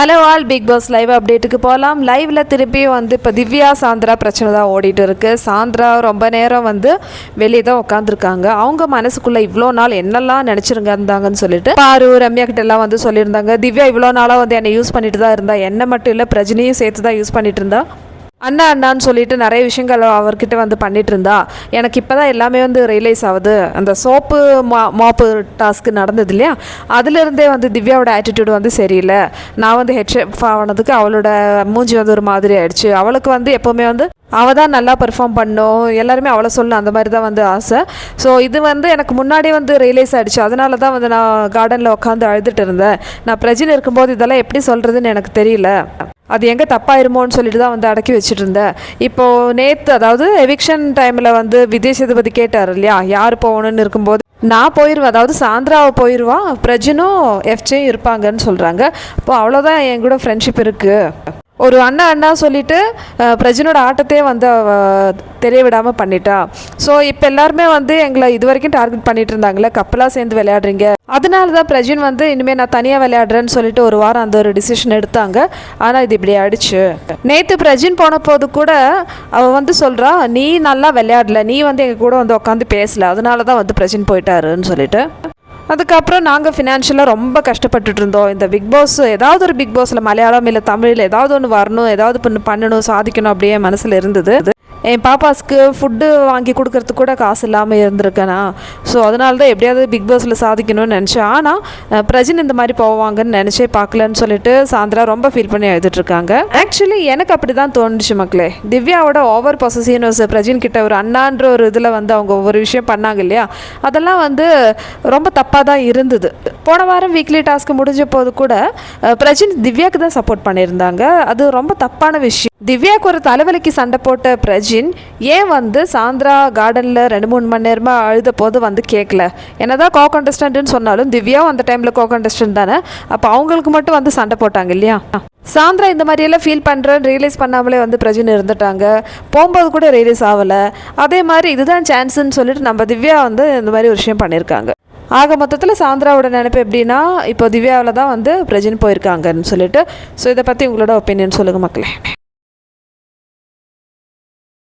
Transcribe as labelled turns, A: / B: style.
A: Hello all Bigg Boss live அப்டேட்டுக்கு போகலாம் லைவில் திருப்பியும் வந்து இப்போ திவ்யா சாந்திரா பிரச்சனை தான் ஓடிட்டு இருக்கு. சாந்திரா ரொம்ப நேரம் வந்து வெளியே தான் உட்காந்துருக்காங்க அவங்க மனசுக்குள்ளே இவ்வளோ நாள் என்னெல்லாம் நினச்சிருங்க இருந்தாங்கன்னு சொல்லிட்டு பாரு ரம்யா கிட்ட எல்லாம் வந்து சொல்லியிருந்தாங்க. திவ்யா இவ்வளோ நாளாக வந்து என்னை யூஸ் பண்ணிட்டு தான் இருந்தா. என்ன மட்டும் இல்லை பிரஜினியும் சேர்த்து தான் யூஸ் பண்ணிட்டு இருந்தா. அண்ணா அண்ணான்னு சொல்லிட்டு நிறைய விஷயங்கள் அவர்கிட்ட வந்து பண்ணிட்டு இருந்தா. எனக்கு இப்போ தான் எல்லாமே வந்து ரியலைஸ் ஆகுது. அந்த சோப்பு மா மாப்பு டாஸ்க் நடந்தது இல்லையா? அதுலேருந்தே வந்து திவ்யாவோட ஆட்டிடியூடு வந்து சரியில்லை. நான் வந்து ஹெட்ஷெஃப் ஆனதுக்கு அவளோட மூஞ்சி வந்து ஒரு மாதிரி ஆயிடுச்சு. அவளுக்கு வந்து எப்போவுமே வந்து அவள் தான் நல்லா பெர்ஃபார்ம் பண்ணும். எல்லாருமே அவளை சொல்லணும். அந்த மாதிரி தான் வந்து ஆசை. ஸோ இது வந்து எனக்கு முன்னாடி வந்து ரியலைஸ் ஆகிடுச்சு அதனால தான் வந்து நான் கார்டனில் உட்காந்து அழுதுட்டு இருந்தேன். நான் பிரஜின் இருக்கும்போது இதெல்லாம் எப்படி சொல்கிறதுன்னு எனக்கு தெரியல. அது எங்கே தப்பாயிருமோன்னு சொல்லிட்டு தான் வந்து அடக்கி வச்சுட்டு இருந்தேன் இப்போது நேற்று அதாவது எவிக்ஷன் டைமில் வந்து விஜய் சேதுபதி கேட்டார் இல்லையா? யார் போகணும்னு இருக்கும்போது நான் போயிடுவேன் அதாவது சாந்திராவை போயிடுவான் பிரஜனும் எஃப்ஜேயும் இருப்பாங்கன்னு சொல்கிறாங்க இப்போ அவ்வளோதான் என் கூட ஃப்ரெண்ட்ஷிப் இருக்குது ஒரு அண்ணா அண்ணா சொல்லிட்டு அஹ், பிரஜனோட ஆட்டத்தையே வந்து தெரிய விடாமல் பண்ணிட்டா. ஸோ இப்போ எல்லாருமே வந்து எங்களை இது வரைக்கும் டார்கெட் பண்ணிட்டு இருந்தாங்களே கப்பலாக சேர்ந்து விளையாடுறீங்க. அதனால தான் பிரஜின் வந்து இனிமேல் நான் தனியாக விளையாடுறேன்னு சொல்லிட்டு ஒரு வாரம் அந்த ஒரு டிசிஷன் எடுத்தாங்க. ஆனால் இது இப்படி ஆயிடுச்சு. நேற்று பிரஜின் போன போது கூட அவள் வந்து சொல்கிறா நீ நல்லா விளையாடல. நீ வந்து எங்கள் கூட வந்து உட்காந்து பேசல. அதனால தான் வந்து பிரஜின் போயிட்டாருன்னு சொல்லிட்டு. அதுக்கப்புறம் நாங்கள் ஃபினான்ஷியலாக ரொம்ப கஷ்டப்பட்டுட்டு இருந்தோம். இந்த பிக் பாஸ் ஏதாவது ஒரு பிக் பாஸில் மலையாளம் இல்லை தமிழில் ஏதாவது ஒன்று வரணும் ஏதாவது பண்ணு பண்ணணும் சாதிக்கணும் அப்படியே மனசில் இருந்தது. என் பாப்பாஸ்க்கு ஃபுட்டு வாங்கி கொடுக்கறதுக்கு கூட காசு இல்லாமல் இருந்திருக்கேனா? ஸோ அதனால தான் எப்படியாவது பிக் பாஸில் சாதிக்கணும்னு நினச்சேன். ஆனால் பிரஜன் பிரஜின் இந்த மாதிரி போவாங்கன்னு நினச்சே பார்க்கலன்னு சொல்லிட்டு சாந்திரா ரொம்ப ஃபீல் பண்ணி எழுதிட்டுருக்காங்க ஆக்சுவலி எனக்கு அப்படி தான் தோணுச்சு மக்களே. திவ்யாவோட ஓவர் பொசசிவ்னஸ் பிரஜின் கிட்ட ஒரு அண்ணான்ற ஒரு இதில் வந்து அவங்க ஒவ்வொரு விஷயம் பண்ணாங்க இல்லையா? அதெல்லாம் வந்து ரொம்ப தப்பாக தான் இருந்தது. போன வாரம் வீக்லி டாஸ்க் முடிஞ்ச போது கூட பிரஜின் திவ்யாவுக்கு தான் சப்போர்ட் பண்ணியிருந்தாங்க. அது ரொம்ப தப்பான விஷயம். திவ்யாவுக்கு ஒரு தலைவலிக்கு சண்டை போட்ட ஜின் ஏன் வந்து சாந்திரா கார்டனில் ரெண்டு மூணு மணி நேரமாக அழுத போது வந்து கேட்கல என்னதான் கோ கண்டஸ்டன்ட்னு சொன்னாலும் திவ்யாவும் அந்த டைமில் கோ கண்டஸ்டன்ட் தானே? அப்போ அவங்களுக்கு மட்டும் வந்து சண்டை போட்டாங்க இல்லையா? சாந்திரா இந்த மாதிரியெல்லாம் ஃபீல் பண்ணுறேன்னு ரியலைஸ் பண்ணாமலே வந்து பிரஜின் இருந்துட்டாங்க. போகும்போது கூட ரியலைஸ் ஆகலை. அதே மாதிரி இதுதான் சான்ஸ்ன்னு சொல்லிட்டு நம்ம திவ்யா வந்து இந்த மாதிரி ஒரு விஷயம் பண்ணியிருக்காங்க ஆக மொத்தத்தில் சாந்திராவோட நினைப்பு எப்படின்னா இப்போ திவ்யாவில் தான் வந்து பிரஜின் போயிருக்காங்கன்னு சொல்லிட்டு. ஸோ இதை பற்றி உங்களோட ஒப்பீனியன் சொல்லுங்கள் மக்களே.